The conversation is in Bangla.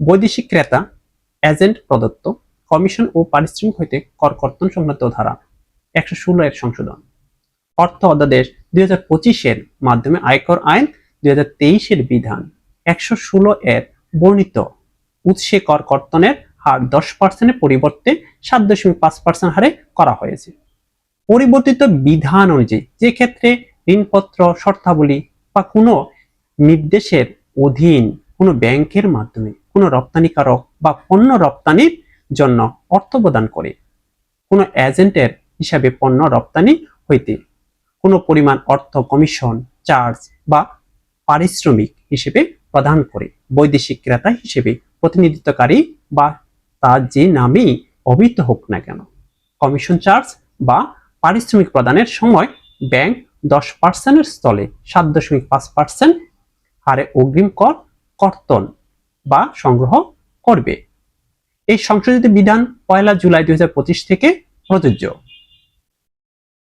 বৈদেশিক ক্রেতা, এজেন্ট প্রদত্ত, কমিশন ও পারিশ্রমিক হইতে কর কর্তন সংক্রান্ত ধারা একশো ষোলো এর সংশোধন। অর্থ অধ্যাদেশ দুই হাজার পঁচিশের মাধ্যমে আয়কর আইন দুই হাজার তেইশের বিধান একশো ষোলো এর বর্ণিত। উৎসে কর কর্তনের হার দশ পার্সেন্টের পরিবর্তে সাত দশমিক পাঁচ পার্সেন্ট হারে করা হয়েছে। পরিবর্তিত বিধান অনুযায়ী যে ক্ষেত্রে ঋণপত্র, শর্তাবলী বা কোনো নির্দেশের অধীন কোনো ব্যাংকের মাধ্যমে কোনো রপ্তানিকারক বা পণ্য রপ্তানির জন্য অর্থ প্রদান করে। কোনো এজেন্টের হিসাবে পণ্য রপ্তানি হইতে কোনো পরিমাণ অর্থ কমিশন, চার্জ বা পারিশ্রমিক হিসেবে প্রদান করে। বৈদেশিক ক্রেতা হিসেবে প্রতিনিধিত্বকারী বা তার যে নামেই অভিহিত হোক না কেন। কমিশন চার্জ বা পারিশ্রমিক প্রদানের সময় ব্যাংক দশ পার্সেন্টের স্থলে সাত দশমিক পাঁচ পার্সেন্ট হারে অগ্রিম কর, কর্তন বা সংগ্রহ করবে। এই সংশোধিত বিধান পয়লা জুলাই দুই হাজার পঁচিশ থেকে প্রযোজ্য।